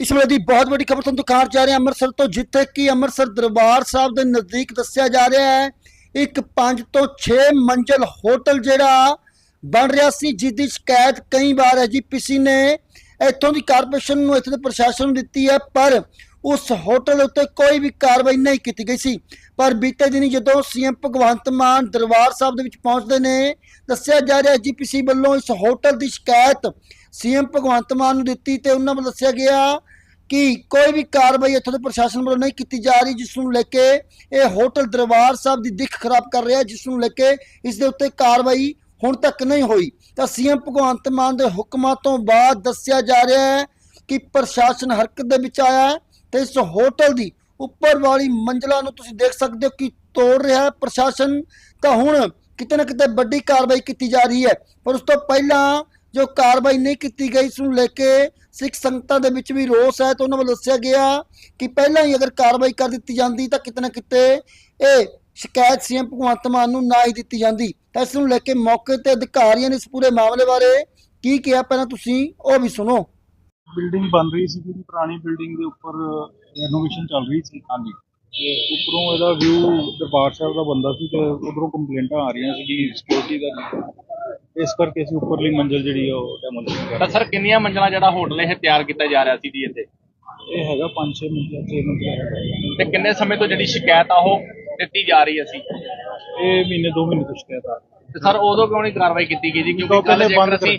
ਇਸ ਵੇਲੇ ਦੀ ਬਹੁਤ ਵੱਡੀ ਖਬਰ ਤੁਹਾਨੂੰ ਦਿਖਾਉਣ ਜਾ ਰਹੇ ਹਾਂ। ਅੰਮ੍ਰਿਤਸਰ ਤੋਂ ਜਿੱਥੇ ਕਿ ਅੰਮ੍ਰਿਤਸਰ ਦਰਬਾਰ ਸਾਹਿਬ ਦੇ ਨਜ਼ਦੀਕ ਦੱਸਿਆ ਜਾ ਰਿਹਾ ਹੈ, ਇੱਕ 5 ਤੋਂ 6 ਮੰਜ਼ਲ ਹੋਟਲ ਜਿਹੜਾ ਬਣ ਰਿਹਾ ਸੀ ਜਿਸ ਦੀ ਸ਼ਿਕਾਇਤ ਕਈ ਵਾਰ ਐਜੀਪੀਸੀ ਨੇ ਇੱਥੋਂ ਦੀ ਕਾਰਪੋਰੇਸ਼ਨ ਨੂੰ, ਇੱਥੇ ਦੇ ਪ੍ਰਸ਼ਾਸਨ ਨੂੰ ਦਿੱਤੀ ਹੈ, ਪਰ ਉਸ ਹੋਟਲ ਉੱਤੇ ਕੋਈ ਵੀ ਕਾਰਵਾਈ ਨਹੀਂ ਕੀਤੀ ਗਈ ਸੀ। ਪਰ ਬੀਤੇ ਦਿਨੀ ਜਦੋਂ ਸੀਐਮ ਭਗਵੰਤ ਮਾਨ ਦਰਬਾਰ ਸਾਹਿਬ ਦੇ ਵਿੱਚ ਪਹੁੰਚਦੇ ਨੇ, ਦੱਸਿਆ ਜਾ ਰਿਹਾ ਐਜੀਪੀਸੀ ਵੱਲੋਂ ਇਸ ਹੋਟਲ ਦੀ ਸ਼ਿਕਾਇਤ ਸੀਐਮ ਭਗਵੰਤ ਮਾਨ ਨੂੰ ਦਿੱਤੀ ਤੇ ਉਹਨਾਂ ਵੱਲੋਂ ਦੱਸਿਆ ਗਿਆ ਕਿ ਕੋਈ ਵੀ ਕਾਰਵਾਈ ਇੱਥੋਂ ਦੇ ਪ੍ਰਸ਼ਾਸਨ ਵੱਲੋਂ ਨਹੀਂ ਕੀਤੀ ਜਾ ਰਹੀ, ਜਿਸ ਨੂੰ ਲੈ ਕੇ ਇਹ ਹੋਟਲ ਦਰਬਾਰ ਸਾਹਿਬ ਦੀ ਦਿੱਖ ਖਰਾਬ ਕਰ ਰਿਹਾ, ਜਿਸ ਨੂੰ ਲੈ ਕੇ ਇਸ ਦੇ ਉੱਤੇ ਕਾਰਵਾਈ ਹੁਣ ਤੱਕ ਨਹੀਂ ਹੋਈ। ਤਾਂ ਸੀਐਮ ਭਗਵੰਤ ਮਾਨ ਦੇ ਹੁਕਮਾਂ ਤੋਂ ਬਾਅਦ ਦੱਸਿਆ ਜਾ ਰਿਹਾ ਹੈ ਕਿ ਪ੍ਰਸ਼ਾਸਨ ਹਰਕਤ ਦੇ ਵਿੱਚ ਆਇਆ ਹੈ ਤੇ ਇਸ ਹੋਟਲ ਦੀ ਉੱਪਰ ਵਾਲੀ ਮੰਜ਼ਲਾ ਨੂੰ ਤੁਸੀਂ ਦੇਖ ਸਕਦੇ ਹੋ ਕਿ ਤੋੜ ਰਿਹਾ ਹੈ ਪ੍ਰਸ਼ਾਸਨ। ਤਾਂ ਹੁਣ ਕਿਤੇ ਨਾ ਕਿਤੇ ਵੱਡੀ ਕਾਰਵਾਈ ਕੀਤੀ ਜਾ ਰਹੀ ਹੈ। ਪਰ ਉਸ ਤੋਂ ਪਹਿਲਾਂ ਜੋ ਕਾਰਵਾਈ ਨਹੀਂ ਕੀਤੀ ਗਈ, ਇਸ ਨੂੰ ਲੈ ਕੇ ਸਿੱਖ ਸੰਗਤਾਂ ਦੇ ਵਿੱਚ ਵੀ ਰੋਸ ਹੈ ਤਾਂ ਉਹਨਾਂ ਵੱਲੋਂ ਦੱਸਿਆ ਗਿਆ ਕਿ ਪਹਿਲਾਂ ਹੀ ਅਗਰ ਕਾਰਵਾਈ ਕਰ ਦਿੱਤੀ ਜਾਂਦੀ ਤਾਂ ਕਿਤੇ ਨਾ ਕਿਤੇ ਇਹ ਸ਼ਿਕਾਇਤ ਸੀਐਮ ਭਗਵੰਤ ਮਾਨ ਨੂੰ ਨਾ ਹੀ ਦਿੱਤੀ ਜਾਂਦੀ। ਤਾਂ ਇਸ ਨੂੰ ਲੈ ਕੇ ਮੌਕੇ ਤੇ ਅਧਿਕਾਰੀਆਂ ਨੇ ਇਸ ਪੂਰੇ ਮਾਮਲੇ ਬਾਰੇ ਕੀ ਕਿਹਾ, ਪਹਿਲਾਂ ਤੁਸੀਂ ਉਹ ਵੀ ਸੁਣੋ। ਬਿਲਡਿੰਗ ਬਣ ਰਹੀ ਸੀ, ਜਿਹੜੀ ਪੁਰਾਣੀ ਬਿਲਡਿੰਗ ਦੇ ਉੱਪਰ ਰੈਨੋਵੇਸ਼ਨ ਚੱਲ ਰਹੀ ਸੀ। ਹਾਂਜੀ। ਤੇ ਉੱਪਰੋਂ ਇਹਦਾ ਵਿਊ ਦਰਬਾਰ ਸਾਹਿਬ ਦਾ ਬੰਦਾ ਸੀ ਤੇ ਉਧਰੋਂ ਕੰਪਲੇਂਟਾਂ ਆ ਰਹੀਆਂ ਸੀ ਕਿ ਸਿਕਿਉਰਿਟੀ ਦਾ ਇਸ ਕਰਕੇ ਅਸੀਂ ਉੱਪਰਲੀ ਮੰਜ਼ਿਲ ਜਿਹੜੀ ਆ ਉਹ ਡੈਮੋਲੀਸ਼ਨ ਕਰ ਤਾਂ ਸਰ ਕਿੰਨੀਆਂ ਮੰਜ਼ਲਾਂ ਜਿਹੜਾ ਹੋਟਲ ਇਹ ਤਿਆਰ ਕੀਤਾ ਜਾ ਰਿਹਾ ਸੀ ਜੀ ਇੱਥੇ? ਇਹ ਹੈਗਾ 5-6 ਮੰਜ਼ਿਲ 6 ਮੰਜ਼ਿਲ ਤੇ ਕਿੰਨੇ ਸਮੇਂ ਤੋਂ ਜਿਹੜੀ ਸ਼ਿਕਾਇਤ ਆ ਉਹ ਦਿੱਤੀ ਜਾ ਰਹੀ ਸੀ ਇਹ ਮਹੀਨੇ ਦੋ ਮਹੀਨੇ ਤੋਂ ਸ਼ਿਕਾਇਤ ਆ ਰਹੀ ਤੇ ਸਰ ਉਦੋਂ ਕਿਉਂ ਨਹੀਂ ਕਾਰਵਾਈ ਕੀਤੀ ਗਈ ਜੀ? ਕਿਉਂਕਿ ਕੱਲ ਜੇਕਰ ਅਸੀਂ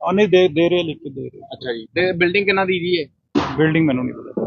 ਆ ਨਹੀਂ ਦੇ ਦੇ ਰਹੇ ਲਿਖ ਕੇ ਦੇ ਰਹੇ। ਅੱਛਾ ਜੀ। ਤੇ ਬਿਲਡਿੰਗ ਕਿੰਨਾ ਦੀ ਜੀ ਇਹ? ਬਿਲਡਿੰਗ ਮੈਨੂੰ ਨਹੀਂ ਪਤਾ।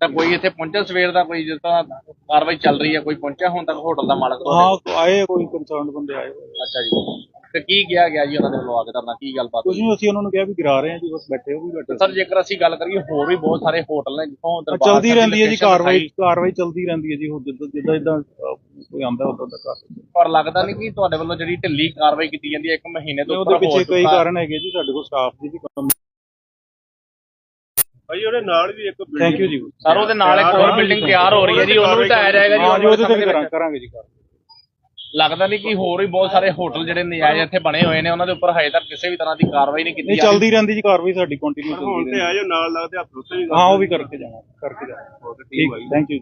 ਤਾਂ ਕੋਈ ਇੱਥੇ ਪਹੁੰਚਿਆ ਸਵੇਰ ਦਾ ਕੋਈ ਜਿਸ ਤਰ੍ਹਾਂ ਕਾਰਵਾਈ ਚੱਲ ਰਹੀ ਹੈ ਕੋਈ ਪਹੁੰਚਿਆ ਹੁਣ ਤੱਕ ਹੋਟਲ ਦਾ ਮਾਲਕ ਤੁਹਾਡੇ? ਹਾਂ ਆਏ ਆ ਕੋਈ ਕੰਸਰਨਡ ਬੰਦੇ ਆਏ ਹੋਏ ਆ। ਅੱਛਾ ਜੀ। ਤੇ ਕੀ ਕਿਹਾ ਗਿਆ ਜੀ ਉਹਨਾਂ ਦੇ ਵੱਲੋਂ ਆ ਕੇ ਤੁਹਾਡਾ ਕੀ ਗੱਲਬਾਤ ਕੁਝ ਨਹੀਂ ਅਸੀਂ ਉਹਨਾਂ ਨੂੰ ਕਿਹਾ ਵੀ ਗਿਰਾ ਰਹੇ ਹਾਂ ਜੀ ਬਸ ਬੈਠੇ ਹੋ ਵੀ ਬੈਠੇ ਸਰ ਜੇਕਰ ਅਸੀਂ ਗੱਲ ਕਰੀਏ ਹੋਰ ਵੀ ਬਹੁਤ ਸਾਰੇ ਹੋਟਲ ਨੇ ਜਿੱਥੋਂ ਆ, ਦਰਬਾਰ ਚੱਲਦੀ ਸਾਹਿਬ ਦੀ ਰਹਿੰਦੀ ਹੈ ਜੀ location ਕਾਰਵਾਈ ਦਿਖਾਈ, ਕਾਰਵਾਈ ਚੱਲਦੀ ਰਹਿੰਦੀ ਹੈ ਜੀ ਹੁਣ ਜਿੱਦਾਂ ਜਿੱਦਾਂ ਜਿੱਦਾਂ ਅਹ, ਕੋਈ ਆਂਦਾ ਉਦੋਂ ਕਰ ਪਰ ਲੱਗਦਾ ਨਹੀਂ ਕਿ ਤੁਹਾਡੇ ਵੱਲੋਂ ਜਿਹੜੀ ਢਿੱਲੀ ਕਾਰਵਾਈ ਕੀਤੀ ਜਾਂਦੀ ਹੈ ਇੱਕ ਮਹੀਨੇ ਤੋਂ ਉਹਦੇ ਉੱਪਰ ਹੋ ਪਿੱਛੇ ਕਈ ਚੁੱਕਾ ਕਾਰਨ ਹੈਗੇ ਜੀ ਸਾਡੇ ਕੋਲ ਸਟਾਫ ਦੀ ਵੀ ਕਮੀ ਭਾਈ ਉਹਦੇ ਨਾਲ ਵੀ ਇੱਕ ਥੈਂਕ ਯੂ ਜੀ। ਸਰ ਉਹਦੇ ਨਾਲ ਇੱਕ ਹੋਰ ਬਿਲਡਿੰਗ ਤਿਆਰ ਹੋ ਰਹੀ ਹੈ ਜੀ ਉਹਨੂੰ ਵੀ ਢਾਇਆ ਜਾਏਗਾ ਜੀ ਹਾਂ ਜੀ ਉਹਦੇ ਤੇ ਵੀ ਕਰਾਂ-। ਕਰਾਂਗੇ ਜੀ ਕਾਰਵਾਈ। ਲੱਗਦਾ ਨਹੀਂ ਕਿ ਹੋਰ ਵੀ ਬਹੁਤ ਸਾਰੇ ਹੋਟਲ ਜਿਹੜੇ ਨਜਾਇਜ਼ ਇੱਥੇ ਬਣੇ ਹੋਏ ਨੇ ਉਹਨਾਂ ਦੇ ਉੱਪਰ ਹਜੇ ਤੱਕ ਕਿਸੇ ਵੀ ਤਰ੍ਹਾਂ ਦੀ ਕਾਰਵਾਈ ਨਹੀਂ ਕੀਤੀ ਨਹੀਂ ਜਾ ਰਹੀ। ਚੱਲਦੀ ਰਹਿੰਦੀ ਜੀ ਕਾਰਵਾਈ ਸਾਡੀ ਕੰਟੀਨਿਊ ਹੁਣ ਚੱਲਦੀ ਤੇ ਰਹਿੰਦੀ। ਆਜੋ ਨਾਲ ਲੱਗਦੇ ਹੱਥ ਉੱਤੇ ਵੀ ਹਾਂ ਉਹ ਵੀ ਕਰਕੇ ਜਾਵਾਂਗੇ ਕਰਕੇ ਜਾਵਾਂਗੇ। ਠੀਕ ਥੈਂਕ ਯੂ